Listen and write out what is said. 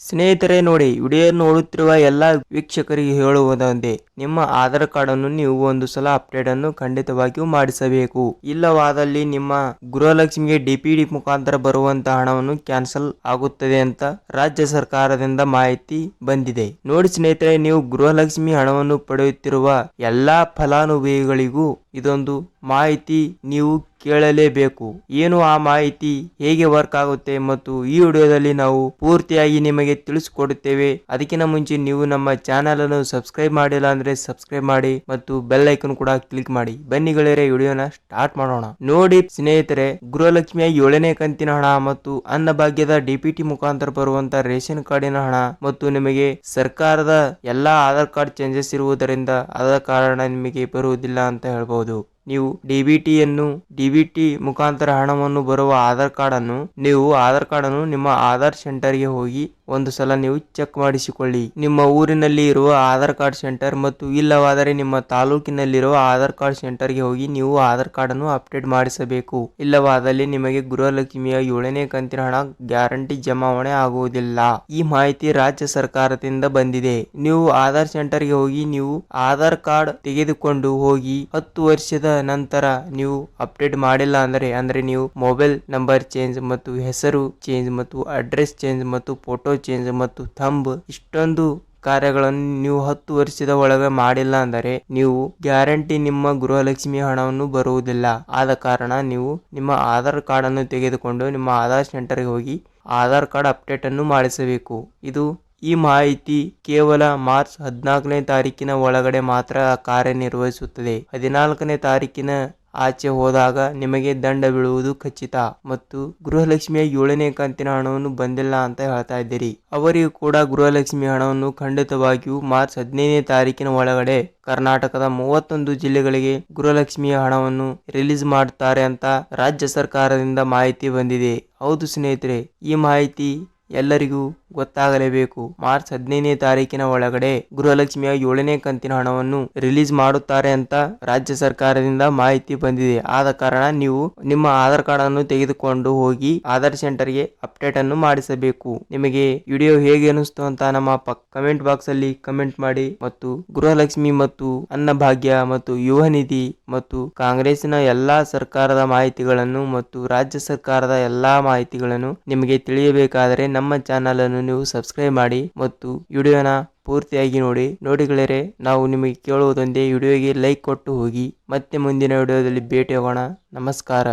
ಸ್ನೇಹಿತರೆ ನೋಡಿ, ವಿಡಿಯೋ ನೋಡುತ್ತಿರುವ ಎಲ್ಲ ವೀಕ್ಷಕರಿಗೆ ಹೇಳುವುದೊಂದೇ ನಿಮ್ಮ ಆಧಾರ್ ಕಾರ್ಡ್ ಅನ್ನು ನೀವು ಒಂದು ಸಲ ಅಪ್ಡೇಟ್ ಅನ್ನು ಖಂಡಿತವಾಗಿಯೂ ಮಾಡಿಸಬೇಕು. ಇಲ್ಲವಾದಲ್ಲಿ ನಿಮ್ಮ ಗೃಹಲಕ್ಷ್ಮಿಗೆ ಡಿಪಿಡಿ ಮುಖಾಂತರ ಬರುವಂತಹ ಹಣವನ್ನು ಕ್ಯಾನ್ಸಲ್ ಆಗುತ್ತದೆ ಅಂತ ರಾಜ್ಯ ಸರ್ಕಾರದಿಂದ ಮಾಹಿತಿ ಬಂದಿದೆ. ನೋಡಿ ಸ್ನೇಹಿತರೆ, ನೀವು ಗೃಹಲಕ್ಷ್ಮಿ ಹಣವನ್ನು ಪಡೆಯುತ್ತಿರುವ ಎಲ್ಲಾ ಫಲಾನುಭವಿಗಳಿಗೂ ಇದೊಂದು ಮಾಹಿತಿ ನೀವು ಕೇಳಲೇಬೇಕು. ಏನು ಆ ಮಾಹಿತಿ ಹೇಗೆ ವರ್ಕ್ ಆಗುತ್ತೆ ಮತ್ತು ಈ ವಿಡಿಯೋದಲ್ಲಿ ನಾವು ಪೂರ್ತಿಯಾಗಿ ನಿಮಗೆ ತಿಳಿಸಿಕೊಡುತ್ತೇವೆ. ಅದಕ್ಕಿಂತ ಮುಂಚೆ ನೀವು ನಮ್ಮ ಚಾನೆಲ್ ಅನ್ನು ಸಬ್ಸ್ಕ್ರೈಬ್ ಮಾಡಿಲ್ಲ ಅಂದ್ರೆ ಸಬ್ಸ್ಕ್ರೈಬ್ ಮಾಡಿ ಮತ್ತು ಬೆಲ್ ಐಕನ್ ಕೂಡ ಕ್ಲಿಕ್ ಮಾಡಿ. ಬನ್ನಿ ವಿಡಿಯೋನ ಸ್ಟಾರ್ಟ್ ಮಾಡೋಣ. ನೋಡಿ ಸ್ನೇಹಿತರೆ, ಗೃಹಲಕ್ಷ್ಮಿಯ ಏಳನೇ ಕಂತಿನ ಹಣ ಮತ್ತು ಅನ್ನಭಾಗ್ಯದ ಡಿಪಿಟಿ ಮುಖಾಂತರ ಬರುವಂತ ರೇಷನ್ ಕಾರ್ಡಿನ ಹಣ ಮತ್ತು ನಿಮಗೆ ಸರ್ಕಾರದ ಎಲ್ಲಾ ಆಧಾರ್ ಕಾರ್ಡ್ ಚೇಂಜಸ್ ಇರುವುದರಿಂದ ಆದ ಕಾರಣ ನಿಮಗೆ ಬರುವುದಿಲ್ಲ ಅಂತ ಹೇಳ್ಬಹುದು ನೀವು ಡಿಬಿಟಿಯನ್ನು ಡಿಬಿಟಿ ಮುಖಾಂತರ ಹಣವನ್ನು ಬರುವ ಆಧಾರ್ ಕಾರ್ಡ್ ಅನ್ನು ನೀವು ಆಧಾರ್ ಕಾರ್ಡ್ ಅನ್ನು ನಿಮ್ಮ ಆಧಾರ್ ಸೆಂಟರ್ಗೆ ಹೋಗಿ ಒಂದು ಸಲ ನೀವು ಚೆಕ್ ಮಾಡಿಸಿಕೊಳ್ಳಿ. ನಿಮ್ಮ ಊರಿನಲ್ಲಿ ಇರುವ ಆಧಾರ್ ಕಾರ್ಡ್ ಸೆಂಟರ್ ಮತ್ತು ಇಲ್ಲವಾದರೆ ನಿಮ್ಮ ತಾಲೂಕಿನಲ್ಲಿರುವ ಆಧಾರ್ ಕಾರ್ಡ್ ಸೆಂಟರ್ಗೆ ಹೋಗಿ ನೀವು ಆಧಾರ್ ಕಾರ್ಡ್ ಅನ್ನು ಅಪ್ಡೇಟ್ ಮಾಡಿಸಬೇಕು. ಇಲ್ಲವಾದಲ್ಲಿ ನಿಮಗೆ ಗೃಹಲಕ್ಷ್ಮಿಯ ಏಳನೇ ಕಂತಿನ ಹಣ ಗ್ಯಾರಂಟಿ ಜಮಾವಣೆ ಆಗುವುದಿಲ್ಲ. ಈ ಮಾಹಿತಿ ರಾಜ್ಯ ಸರ್ಕಾರದಿಂದ ಬಂದಿದೆ. ನೀವು ಆಧಾರ್ ಸೆಂಟರ್ಗೆ ಹೋಗಿ ನೀವು ಆಧಾರ್ ಕಾರ್ಡ್ ತೆಗೆದುಕೊಂಡು ಹೋಗಿ ಹತ್ತು ವರ್ಷದ ನಂತರ ನೀವು ಅಪ್ಡೇಟ್ ಮಾಡಿಲ್ಲ ಅಂದರೆ, ಅಂದ್ರೆ ನೀವು ಮೊಬೈಲ್ ನಂಬರ್ ಚೇಂಜ್ ಮತ್ತು ಹೆಸರು ಚೇಂಜ್ ಮತ್ತು ಅಡ್ರೆಸ್ ಚೇಂಜ್ ಮತ್ತು ಫೋಟೋ ಚೇಂಜ್ ಮತ್ತು ಥಂಬ್ ಇಷ್ಟೊಂದು ಕಾರ್ಯಗಳನ್ನು ನೀವು ಹತ್ತು ವರ್ಷದ ಒಳಗೆ ಮಾಡಿಲ್ಲ ಅಂದರೆ ನೀವು ಗ್ಯಾರಂಟಿ ನಿಮ್ಮ ಗೃಹಲಕ್ಷ್ಮಿ ಹಣವನ್ನು ಬರುವುದಿಲ್ಲ. ಆದ ಕಾರಣ ನೀವು ನಿಮ್ಮ ಆಧಾರ್ ಕಾರ್ಡ್ ಅನ್ನು ತೆಗೆದುಕೊಂಡು ನಿಮ್ಮ ಆಧಾರ್ ಸೆಂಟರ್ಗೆ ಹೋಗಿ ಆಧಾರ್ ಕಾರ್ಡ್ ಅಪ್ಡೇಟ್ ಅನ್ನು ಮಾಡಿಸಬೇಕು. ಇದು ಈ ಮಾಹಿತಿ ಕೇವಲ ಮಾರ್ಚ್ ಹದಿನಾಲ್ಕನೇ ತಾರೀಕಿನ ಒಳಗಡೆ ಮಾತ್ರ ಕಾರ್ಯನಿರ್ವಹಿಸುತ್ತದೆ. ಹದಿನಾಲ್ಕನೇ ತಾರೀಕಿನ ಆಚೆ ಹೋದಾಗ ನಿಮಗೆ ದಂಡ ಬೀಳುವುದು ಖಚಿತ ಮತ್ತು ಗೃಹಲಕ್ಷ್ಮಿಯ ಏಳನೇ ಕಂತಿನ ಹಣವನ್ನು ಬಂದಿಲ್ಲ ಅಂತ ಹೇಳ್ತಾ ಇದ್ದೀರಿ. ಅವರಿಗೂ ಕೂಡ ಗೃಹಲಕ್ಷ್ಮಿ ಹಣವನ್ನು ಖಂಡಿತವಾಗಿಯೂ ಮಾರ್ಚ್ ಹದಿನೈದನೇ ತಾರೀಕಿನ ಒಳಗಡೆ ಕರ್ನಾಟಕದ ಮೂವತ್ತೊಂದು ಜಿಲ್ಲೆಗಳಿಗೆ ಗೃಹಲಕ್ಷ್ಮಿಯ ಹಣವನ್ನು ರಿಲೀಸ್ ಮಾಡುತ್ತಾರೆ ಅಂತ ರಾಜ್ಯ ಸರ್ಕಾರದಿಂದ ಮಾಹಿತಿ ಬಂದಿದೆ. ಹೌದು ಸ್ನೇಹಿತರೆ, ಈ ಮಾಹಿತಿ ಎಲ್ಲರಿಗೂ ಗೊತ್ತಾಗಲೇಬೇಕು. ಮಾರ್ಚ್ ಹದಿನೈದನೇ ತಾರೀಕಿನ ಒಳಗಡೆ ಗೃಹಲಕ್ಷ್ಮಿಯ ಏಳನೇ ಕಂತಿನ ಹಣವನ್ನು ರಿಲೀಸ್ ಮಾಡುತ್ತಾರೆ ಅಂತ ರಾಜ್ಯ ಸರ್ಕಾರದಿಂದ ಮಾಹಿತಿ ಬಂದಿದೆ. ಆದ ಕಾರಣ ನೀವು ನಿಮ್ಮ ಆಧಾರ್ ಕಾರ್ಡ್ ಅನ್ನು ತೆಗೆದುಕೊಂಡು ಹೋಗಿ ಆಧಾರ್ ಸೆಂಟರ್ಗೆ ಅಪ್ಡೇಟ್ ಅನ್ನು ಮಾಡಿಸಬೇಕು. ನಿಮಗೆ ವಿಡಿಯೋ ಹೇಗೆ ಅನಿಸ್ತು ಅಂತ ನಮ್ಮ ಕಮೆಂಟ್ ಬಾಕ್ಸ್ ಅಲ್ಲಿ ಕಮೆಂಟ್ ಮಾಡಿ ಮತ್ತು ಗೃಹಲಕ್ಷ್ಮಿ ಮತ್ತು ಅನ್ನಭಾಗ್ಯ ಮತ್ತು ಯುವ ನಿಧಿ ಮತ್ತು ಕಾಂಗ್ರೆಸ್ನ ಎಲ್ಲಾ ಸರ್ಕಾರದ ಮಾಹಿತಿಗಳನ್ನು ಮತ್ತು ರಾಜ್ಯ ಸರ್ಕಾರದ ಎಲ್ಲಾ ಮಾಹಿತಿಗಳನ್ನು ನಿಮಗೆ ತಿಳಿಯಬೇಕಾದರೆ ಚಾನಲ್ ಅನ್ನು ನೀವು ಸಬ್ಸ್ಕ್ರೈಬ್ ಮಾಡಿ ಮತ್ತು ವಿಡಿಯೋನ ಪೂರ್ತಿಯಾಗಿ ನೋಡಿ. ನೋಡಿಗಳೇ ನಾವು ನಿಮಗೆ ಕೇಳುವುದೊಂದೇ ವಿಡಿಯೋಗೆ ಲೈಕ್ ಕೊಟ್ಟು ಹೋಗಿ. ಮತ್ತೆ ಮುಂದಿನ ವಿಡಿಯೋದಲ್ಲಿ ಭೇಟಿ ಹೋಗೋಣ ನಮಸ್ಕಾರ.